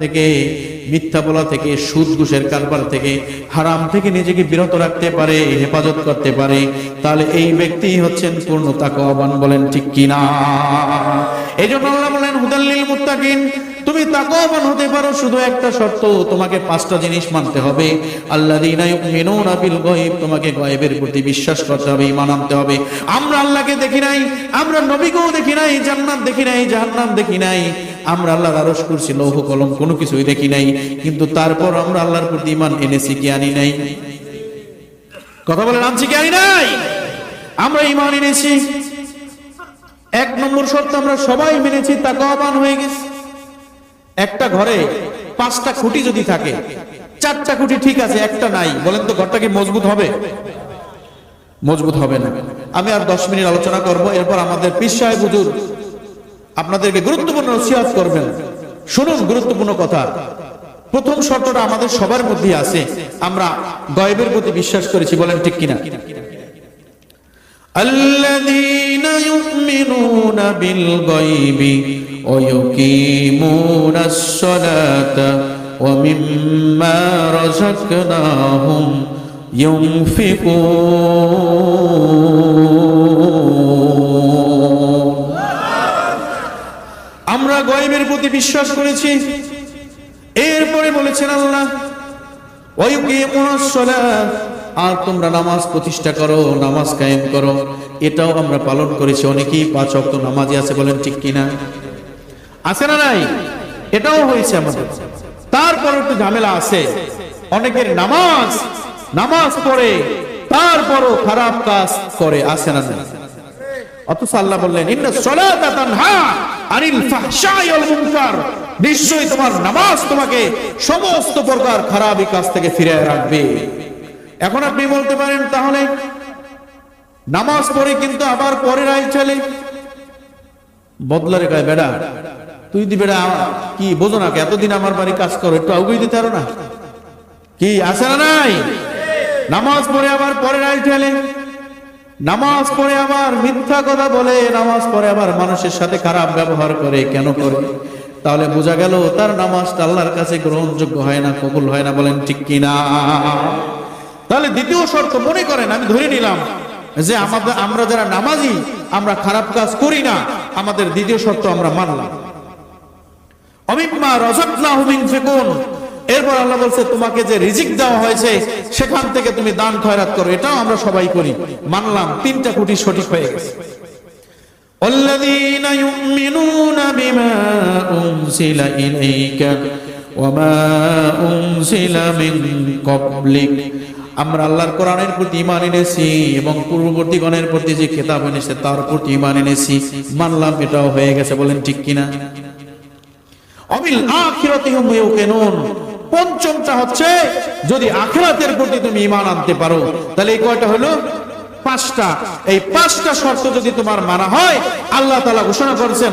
থেকে, মিথ্যা বলা থেকে, সুদ ঘুষের কারবার থেকে, হারাম থেকে নিজেকে বিরত রাখতে পারে, হেফাজত করতে পারে, তাহলে এই ব্যক্তি হচ্ছেন পূর্ণ তাকওয়াবান বলেন ঠিক কিনা? এই জন্য আল্লাহ বলেন হুদাল্লিল মুত্তাকিন। তুমি তাকওয়াবান হতে পারো, শুধু একটা শর্ত, তোমাকে পাঁচটা জিনিস মানতে হবে। আল্লাযীনা ইউমিনুনা বিল গায়ব, তোমাকে গায়বের প্রতি বিশ্বাস করতে হবে, ঈমান আনতে হবে। আমরা আল্লাহকে দেখি নাই, আমরা নবীকেও দেখি নাই, জান্নাত দেখি নাই, জাহান্নাম দেখি নাই। আমরা আল্লাহর আরশ করছি লৌহ কলম, কোনো কিছুই দেখি নাই। কিন্তু তারপর আমরা আল্লাহর প্রতি ইমান এনেছি কি আনি নাই? কথা বলে আনছি কি আনি নাই? আমরা ইমান এনেছি। এক নম্বর শর্ত আমরা সবাই মেনেছি তা তাকওয়াবান হয়ে গেছে। একটা ঘরে পাঁচটা খুঁটি যদি থাকে, চারটা খুঁটি ঠিক আছে, একটা নাই। বলেন তো, ঘরটা কি মজবুত হবে? মজবুত হবে না। আমি আর দশ মিনিট আলোচনা করব, এরপর আমাদের পীর সাহেব হুজুর আপনাদেরকে গুরুত্বপূর্ণ নসিহাত করবেন। শুনুন গুরুত্বপূর্ণ কথা। প্রথম শর্তটা আমাদের সবার মধ্যে আছে। আমরা গয়বের প্রতি বিশ্বাস করেছি, বলেন ঠিক কিনা? الذين يؤمنون بالغيب ويقيمون الصلاة ومما رزقناهم ينفقون প্রতি বিশ্বাস করেছি। এরপরে বলেছেন আল্লাহ আর তোমরা নামাজ প্রতিষ্ঠা করো, নামাজ কায়েম করো। এটাও আমরা পালন করেছি। অনেকেই পাঁচ অক্ত নামাজে আছে বলেন ঠিক কিনা? আছে না নাই? এটাও হয়েছে আমাদের। তারপর একটু ঝামেলা আছে। অনেকের নামাজ নামাজ পড়ে, তারপরও খারাপ কাজ করে। আছে না অথচ আল্লাহ বললেন, ইন্না সলাতা তানহা মুনকার। নিশ্চয়ই তোমার নামাজ তোমাকে সমস্ত প্রকার খারাপ কাজ থেকে ফিরে রাখবে। এখন আপনি বলতে পারেন, তাহলে নামাজ পড়ে কিন্তু আবার পরের আই চলে। বদলারে কয়, বেড়া, তুই দি বেড়া, কি বোঝো না এতদিন আমার বাড়ি কাজ করো, একটু আগুই দিতে পারো না? কি আছে না নাই? নামাজ পড়ে আবার পরের আই ঠেলে নামাজ পড়ে আবার মিথ্যা কথা বলে, নামাজ পড়ে আবার মানুষের সাথে খারাপ ব্যবহার করে, কেন করে? তাহলে বোঝা গেল তার নামাজটা আল্লাহর কাছে গ্রহণযোগ্য হয় না, কবুল হয় না বলেন ঠিক কিনা? তাহলে দ্বিতীয় শর্ত মনে করেন, আমি ধরে নিলাম যে আমাদের, আমরা যারা নামাজি, আমরা খারাপ কাজ করি না, আমাদের দ্বিতীয় শর্ত আমরা মানলাম। অমিম্মা রজতনাহুম ইনফিকুন এরপর আল্লাহ বলছে তোমাকে যে রিজিক দেওয়া হয়েছে সেখান থেকে তুমি দান খয়রাত করো এটাও আমরা সবাই করি মানলাম তিনটা কোটি সঠিক হয়ে গেছে والذين يؤمنون بما أنزل إليك وما أنزل من قبلك আমরা আল্লাহর কোরআনের প্রতি ইমান এনেছি এবং পূর্ববর্তী গণের প্রতি যে খেতাব এনেছে তার প্রতি ইমান এনেছি মানলাম এটাও হয়ে গেছে বলেন ঠিক কিনা অমিল আখিরাতিহুম ইউকিনুন পঞ্চমটা হচ্ছে, যদি আখেরাতের প্রতি তুমি ইমান আনতে পারো, তাহলে এই কয়টা হলো? পাঁচটা। এই পাঁচটা শর্ত যদি তোমার মানা হয়, আল্লাহ তাআলা ঘোষণা করেছেন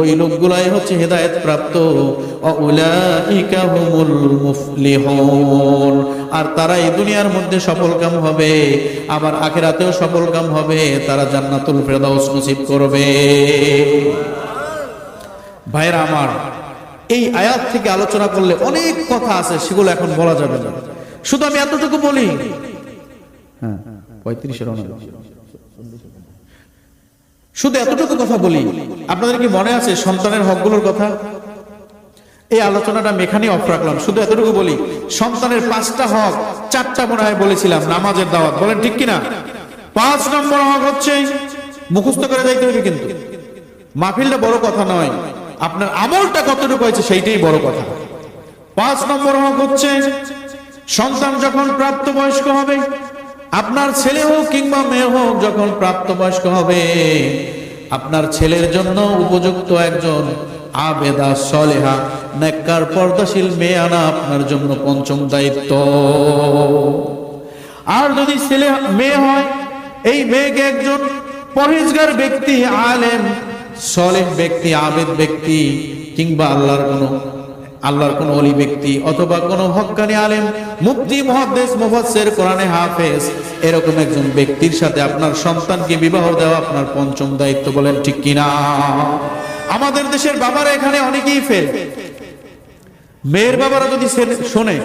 ওই লোকগুলাই হচ্ছে হেদায়েত প্রাপ্ত। আর তারা এই দুনিয়ার মধ্যে সফলকাম হবে, আবার আখেরাতেও সফলকাম হবে, তারা জান্নাতুল ফেরদাউস নসিব করবে। ভাইরা আমার, এই আয়াত থেকে আলোচনা করলে অনেক কথা আছে, সেগুলো এখন বলা যাবে না। শুধু আমি এতটুকু বলি হ্যাঁ শুধু এতটুকু কথা বলি, আপনাদের কি মনে আছে সন্তানের হকগুলোর কথা? এই আলোচনাটা আমি এখানেই অফ রাখলাম। শুধু এতটুকু বলি, সন্তানের পাঁচটা হক, চারটা মনে হয় বলেছিলাম, নামাজের দাওয়াত। বলেন ঠিক কিনা? পাঁচ নম্বর হক হচ্ছে, মুখস্থ করে যাইতে হবে কিন্তু। মাহফিলটা বড় কথা নয়। আপনার আমলটা কতটুকু হয়েছে সেইটাই বড় কথা। পাঁচ নম্বর হক হচ্ছে, সন্তান যখন প্রাপ্তবয়স্ক হবে, আপনার ছেলে হোক কিংবা মেয়ে হোক যখন প্রাপ্তবয়স্ক হবে, আপনার ছেলের জন্য উপযুক্ত একজন আবেদা সলেহা, নেককার, পর্দাশীল মেয়ে আনা আপনার জন্য পঞ্চম দায়িত্ব। আর যদি ছেলে, মেয়ে হয়, এই মেয়েকে একজন পরহেজগার ব্যক্তি, আলেম সলেহ ব্যক্তি, আবেদ ব্যক্তি, কিংবা আল্লাহর কোনো, আল্লাহর কোন অলি ব্যক্তি, অথবা কোন হক্কানি আলেম মুক্তি মহাদ্দেশ মুফাসসির, কোরআনে হাফেজ, এরকম একজন ব্যক্তির সাথে আপনার সন্তানকে বিবাহ দেওয়া আপনার পঞ্চম দায়িত্ব বলেন ঠিক কিনা? আমাদের দেশের বাবারা এখানে অনেকেই ফেল মেয়ের বাবারা যদি শোনে,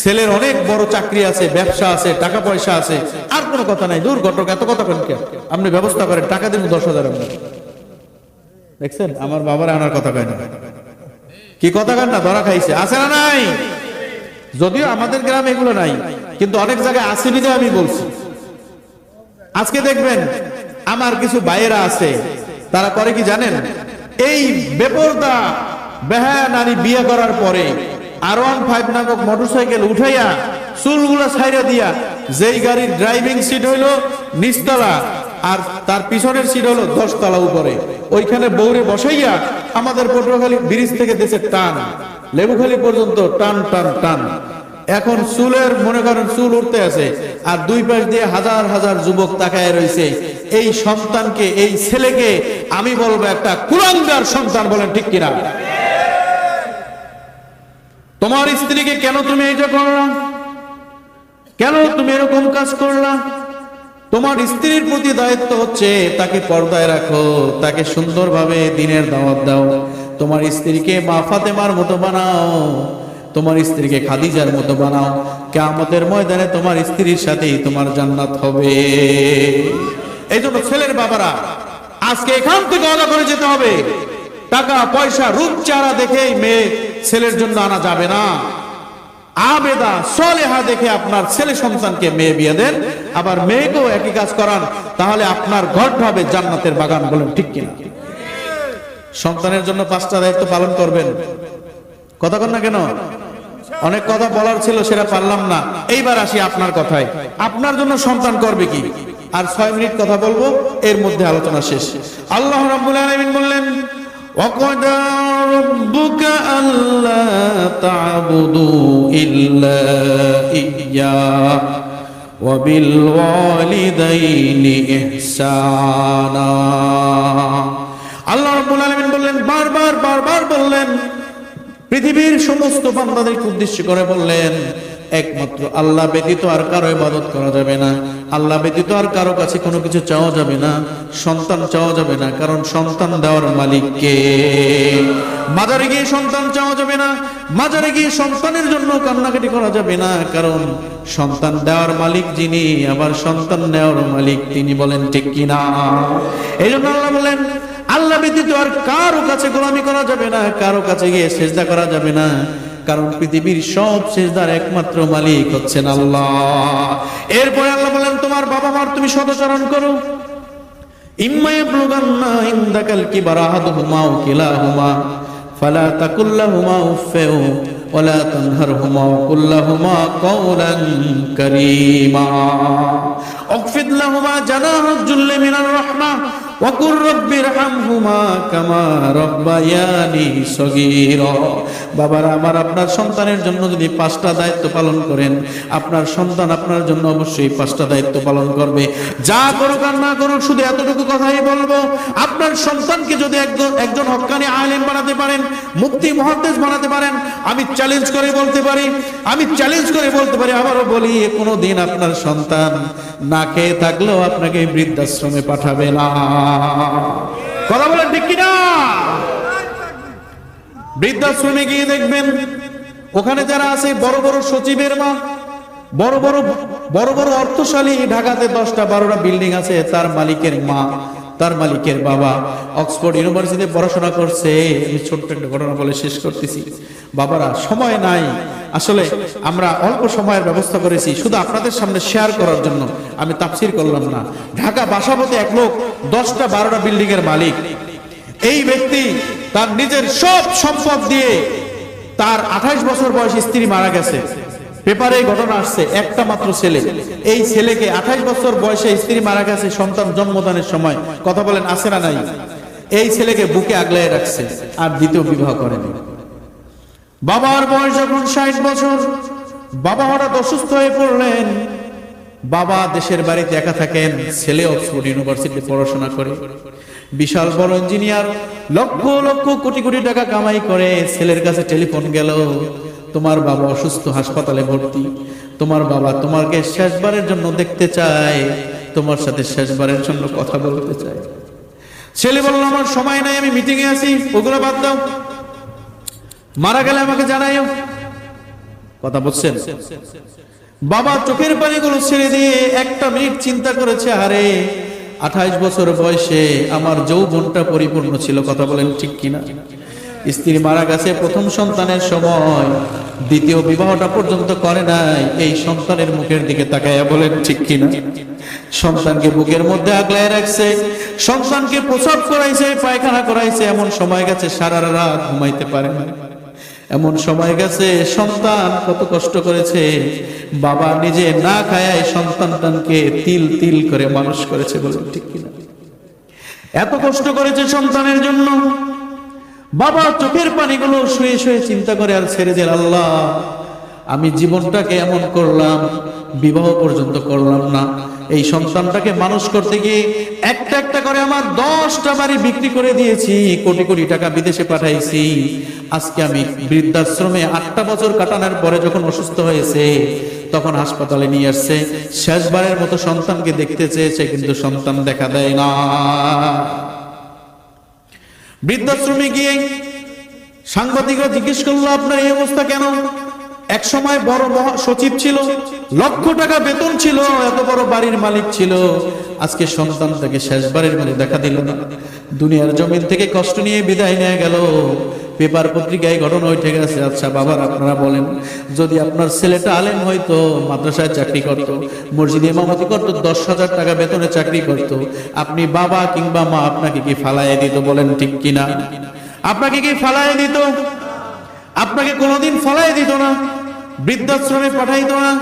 ছেলের অনেক বড় চাকরি আছে, ব্যবসা আছে, টাকা পয়সা আছে, আর কোনো কথা নাই। দূর ঘটক এত কথা কে? আপনি ব্যবস্থা করেন, টাকা দিন দশ হাজার আপনি দেখছেন? আমার বাবার আনার কথা কয় কি কথা কন না? ধরা খাইছে। আছে না নাই? যদিও আমাদের গ্রামে এগুলো নাই, কিন্তু অনেক জায়গায় আছে বিধে আমি বলছি। আজকে দেখবেন, আমার কিছু বাইরা আছে, তারা করে কি জানেন? এই বেপরদা, বেহায়া নারী বিয়ে করার পরে আর ওয়ান ফাইভ নামক মোটরসাইকেল উঠাইয়া চুলগুলো ছাইরা দিয়া যেই গাড়ির ড্রাইভিং সিট হইল নিচতলা আর তার পিছনের সিট হলো দশতলা উপরে। ওইখানে বৌরে বসাইয়া আমাদের পটুয়াখালী ব্রিজ থেকে দেশে টান। লেবুখালী পর্যন্ত টান টান টান। এখন চুলের, মনে করেন চুল উঠতে আছে, আর দুই পাশ দিয়ে হাজার হাজার যুবক তাকায় রয়েছে। এই সন্তানকে, এই ছেলেকে আমি বলব একটা কুলাঙ্গার সন্তান বলেন, ঠিক কিনা? তোমার স্ত্রীকে কেন তুমি এইটা করলা? কেন তুমি এরকম কাজ করলা? তোমার স্ত্রীর প্রতি দায়িত্ব হচ্ছে তাকে পর্দায় রাখো, তাকে সুন্দরভাবে দিনের দাওয়াত দাও। তোমার স্ত্রীকে মা ফাতেমার মতো বানাও, তোমার স্ত্রীকে খাদিজার মতো বানাও। কেয়ামতের ময়দানে তোমার স্ত্রীর সাথেই তোমার জান্নাত হবে। এই জন্য ছেলের বাবারা, আজকে এখান থেকে আলাদা করে যেতে হবে। টাকা, পয়সা, রূপ চারা দেখেই মেয়ে ছেলের জন্য আনা যাবে না। আবেদা সলেহা দেখে আপনার ছেলে সন্তানকে মেয়ে বিয়ে দেন, আবার মেয়েকেও একই কাজ করান, তাহলে আপনার ঘর হবে জান্নাতের বাগান বলেন, ঠিক কিনা? সন্তানের জন্য পাঁচটা দায়িত্ব পালন করবেন। কথা কর না কেন? অনেক কথা বলার ছিল, সেটা পারলাম না। এইবার আসি আপনার কথায়। আপনার জন্য সন্তান করবে কি? আর ছয় মিনিট কথা বলব, এর মধ্যে আলোচনা শেষ। আল্লাহ রাবুল আলমিন বললেন অকদা রব্বুকা আল্লাহ تعبدوا إلا إياه وبالوالدين إحسانا আল্লাহ রাব্বুল আলামিন বললেন বারবার বারবার বললেন পৃথিবীর সমস্ত বান্দাদেরকে উদ্দেশ্য করে বললেন একমাত্র আল্লাহ ব্যতীত আর কারও ইবাদত করা যাবে না। আল্লাহ ব্যতীত আর কারও কাছে কোনো কিছু চাওয়া যাবে না। সন্তান চাওয়া যাবে না, কারণ সন্তান দেওয়ার মালিককে মাজারে গিয়ে সন্তান চাওয়া যাবে না, মাজারে গিয়ে সন্তানের জন্য কান্নাকাটি করা যাবে না, কারণ সন্তান দেওয়ার মালিক যিনি, আবার সন্তান নেওয়ার মালিক তিনি বলেন ঠিক কিনা এই জন্য আল্লাহ বলেন, আল্লাহ ব্যতীত আর কারও কাছে গোলামি করা যাবে না, কারও কাছে গিয়ে সেজদা করা যাবে না। কারণ পৃথিবীর সব শেষদার একমাত্র মালিক হচ্ছেন আল্লাহ। এরপরে আল্লাহ বলেন, তোমার বাবা মার তুমি সদাচরণ করো। ইম্মায়ে কি হুমাও কিলা কুল্লা হুমা জুল্লে মিনার রহমা ওয়াকুর রব্বির হামহুমা কামা রব্বায়ানি সগীরা। বাবারা, আমার আপনার সন্তানের জন্য যদি পাঁচটা দায়িত্ব পালন করেন, আপনার সন্তান আপনার জন্য অবশ্যই পাঁচটা দায়িত্ব পালন করবে। যা করুক আর না করুক, শুধু এতটুকু কথাই বলব। আপনার সন্তানকে যদি একজন হকানি আলেম বানাতে পারেন, মুক্তি মহাদেশ বানাতে পারেন, আমি চ্যালেঞ্জ করে বলতে পারি, আমি চ্যালেঞ্জ করে বলতে পারি, আবারও বলি কোনো দিন আপনার সন্তান না খেয়ে থাকলেও আপনাকে বৃদ্ধাশ্রমে পাঠাবে না। কথা বলেন ঠিক কিনা? বৃদ্ধাশ্রমে গিয়ে দেখবেন, ওখানে যারা আছে, বড় বড় সচিবের মা, বড় বড় বড় বড় অর্থশালী, ঢাকাতে দশটা বারোটা বিল্ডিং আছে, তার মালিকের মা। তার মালিকের বাবা। অক্সফোর্ড ইউনিভার্সিটিতে পড়াশোনা করছে। আমি ছোট্ট একটা ঘটনা বলে শেষ করতেছি। বাবারা, সময় নাই। আসলে আমরা অল্প সময়ের ব্যবস্থা করেছি। শুধু আপনাদের সামনে শেয়ার করার জন্য। আমি তাফসির করলাম না। ঢাকা বাসাবতে এক লোক দশটা বারোটা বিল্ডিং এর মালিক। এই ব্যক্তি তার নিজের সব সম্পদ দিয়ে তার আঠাইশ বছর বয়সী স্ত্রী মারা গেছে। পেপারে ঘটনা আসছে, একটা মাত্র ছেলে। এই ছেলেকে আঠাইশ বছর বয়সে স্ত্রী মারা গেছে, সন্তান জন্মদানের সময়। কথা বলেন আসে না নাই? এই ছেলেকে বুকে আগলায় রাখছে, আর দ্বিতীয় বিবাহ করেনি। বাবার বয়স যখন ষাট বছর, বাবা হঠাৎ অসুস্থ হয়ে পড়লেন। বাবা দেশের বাড়িতে একা থাকেন, ছেলে অক্সফোর্ড ইউনিভার্সিটিতে পড়াশোনা করে। বিশাল বড় ইঞ্জিনিয়ার, লক্ষ লক্ষ কোটি কোটি টাকা কামাই করে, ছেলের কাছে টেলিফোন গেল। তোমার বাবা অসুস্থ, হাসপাতালে ভর্তি। তোমার বাবা তোমাকে শেষবারের জন্য দেখতে চায়। তোমার সাথে শেষবারের জন্য কথা বলতে চায়। ছেলে বলল, আমার সময় নাই, আমি মিটিং এ আছি। ওগুলো বাদ দাও। মারা গেলে আমাকে জানাইও কথা বলছেন। বাবা চোখের পানিগুলো ছেড়ে দিয়ে একটা মিনিট চিন্তা করেছে, আরে, আঠাইশ বছর বয়সে আমার যৌবনটা পরিপূর্ণ ছিল। কথা বলেন ঠিক কিনা? স্ত্রী মারা গেছে প্রথম সন্তানের সময়। দ্বিতীয় বিবাহটা পর্যন্ত করে নাই। এই সন্তানের মুখের দিকে তাকাইয়া বলেন, ঠিক কিনা সন্তানকে বুকের মধ্যে আগলায় রাখছে, সন্তানকে প্রসব করাইছে, পায়খানা করাইছে, এমন সময় গেছে সারা রাত ঘুমাইতে পারে না এমন সময় গেছে সন্তান কত কষ্ট করেছে। বাবা নিজে না খায় সন্তানটাকে তিল তিল করে মানুষ করেছে বলে ঠিক কিনা এত কষ্ট করেছে সন্তানের জন্য। বাবা চোখের পানিগুলো শুয়ে শুয়ে চিন্তা করে আর ছেড়ে দিল আল্লাহ, আমি জীবনটাকে এমন করলাম, বিবাহ পর্যন্ত করলাম না। এই সন্তানটাকে মানুষ করতে গিয়ে একটা একটা করে আমার দশটা বাড়ি বিক্রি করে দিয়েছি, কোটি কোটি টাকা বিদেশে পাঠাইছি। আজকে আমি বৃদ্ধাশ্রমে আটটা বছর কাটানোর পরে যখন অসুস্থ হয়েছে, তখন হাসপাতালে নিয়ে আসছে। শেষবারের মতো সন্তানকে দেখতে চেয়েছে, কিন্তু সন্তান দেখা দেয় না। বৃদ্ধাশ্রমে গিয়ে সাংবাদিকরা জিজ্ঞেস করল, আপনার এই অবস্থা কেন? এক সময় বড় সচিব ছিল, লক্ষ টাকা বেতন ছিল, এত বড় বাড়ির মালিক ছিল। আজকে সন্তান তাকে শেষবারের মধ্যে দেখা দিল না। দুনিয়ার জমিন থেকে কষ্ট নিয়ে বিদায় নিয়ে গেল। পেপার পত্রিকায় ঘটনা উঠে গেছে। আচ্ছা বাবার আপনারা বলেন, যদি আপনার ছেলেটা আলেম হয়তো মাদ্রাসায় চাকরি করত, মসজিদে ইমামতি করত, দশ হাজার টাকা বেতনে চাকরি করত, আপনি বাবা কিংবা মা আপনাকে কি ফালাইয়ে দিত বলেন ঠিক কিনা? আপনাকে কি ফালাইয়ে দিত? আপনাকে কোনোদিন ফলাই দিত না? বৃদ্ধাশ্রমে পাঠাইত না?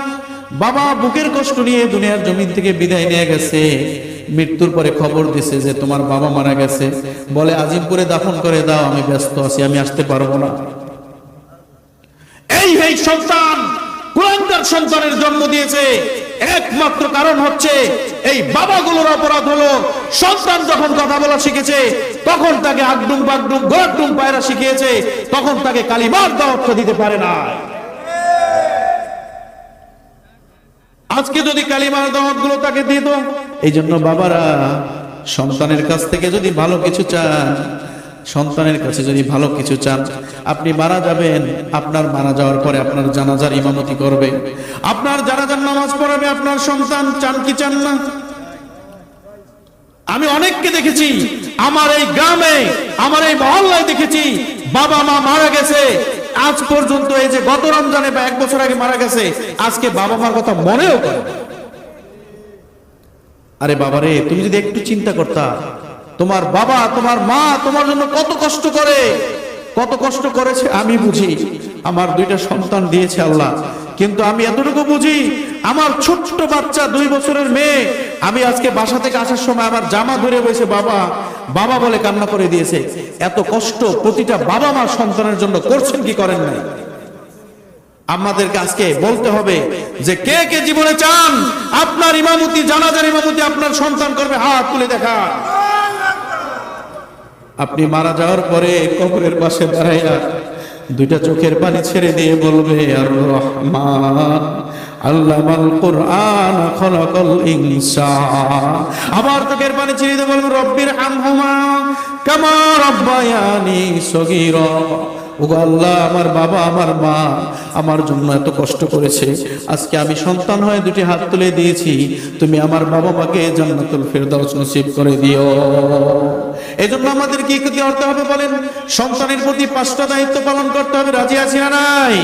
বাবা বুকের কষ্ট নিয়ে দুনিয়ার জমিন থেকে বিদায় নিয়ে গেছে। মৃত্যুর পরে খবর দিছে যে তোমার বাবা মারা গেছে। বলে, আজিমপুরে দাফন করে দাও, আমি ব্যস্ত আছি, আমি আসতে পারব না। এই এই সন্তান সন্তানের জন্ম দিয়েছে। একমাত্র কারণ হচ্ছে, এই বাবাগুলোর অপরাধ হলো, সন্তান যখন কথা বলা শিখেছে, তখন তাকে আগডুম বাগডুম গোলাডুম পায়রা শিখিয়েছে, তখন তাকে কালিমার দাওয়াত দিতে পারে না। আজকে যদি কালিমার দাওয়াতগুলো তাকে দিত এই জন্য বাবারা, সন্তানের কাছ থেকে যদি ভালো কিছু চান, সন্তানের কাছে যদি ভালো কিছু চান, আপনি মারা যাবেন, আপনার মারা যাওয়ার পরে আপনার জানাজার ইমামতি করবে। আপনার জানাজার নামাজ পড়াবে, আপনার সন্তান চান কি চান না? আমি অনেককে দেখেছি, আমার এই গ্রামে, আমার এই মহল্লায় দেখেছি, বাবা মা মারা গেছে। আজ পর্যন্ত এই যে গত রমজানে বা এক বছর আগে মারা গেছে, আজকে বাবা মার কথা মনেও করে না। বাবা রে তুমি যদি একটু চিন্তা করতা, তোমার বাবা, তোমার মা তোমার জন্য কত কষ্ট করে, কত কষ্ট করেছে আমি বুঝি আমার দুইটা সন্তান দিয়েছে আল্লাহ, কিন্তু আমি এতটুকু বুঝি, আমার ছোট্ট বাচ্চা দুই বছরের মেয়ে, আমি আজকে বাসা থেকে আসার সময় আমার জামা ধরে বসে বাবা বাবা বলে কান্না করে দিয়েছে এত কষ্ট প্রতিটা বাবা মা সন্তানের জন্য করছেন কি করেন নাই আমাদেরকে আজকে বলতে হবে যে কে কে জীবনে চান? আপনার ইমামতি, জানাজার ইমামতি আপনার সন্তান করবে, হাত তুলে দেখা আপনি মারা যাওয়ার পরে কবরের পাশে দাঁড়াইয়া দুইটা চোখের পানি ছেড়ে দিয়ে বলবে, আর রহমান, আল্লামাল কোরআন খলাকল ইনসান। আবার চোখের পানি ছেড়ে দিয়ে বলবে, রব্বির আনহুমা কামা রব্বায়ানি সগীরা। ওগো আল্লাহ, আমার বাবা, আমার মা আমার জন্য এত কষ্ট করেছে। আজকে আমি সন্তান হয়ে দুটি হাত তুলে দিয়েছি। তুমি আমার বাবা মাকে জান্নাতুল ফেরদাউস নসিব করে দিও। এজন্য আমাদের কি কি করতে হবে বলেন? সন্তানের প্রতি পাঁচটা দায়িত্ব পালন করতে হবে। রাজি আছি না নাই?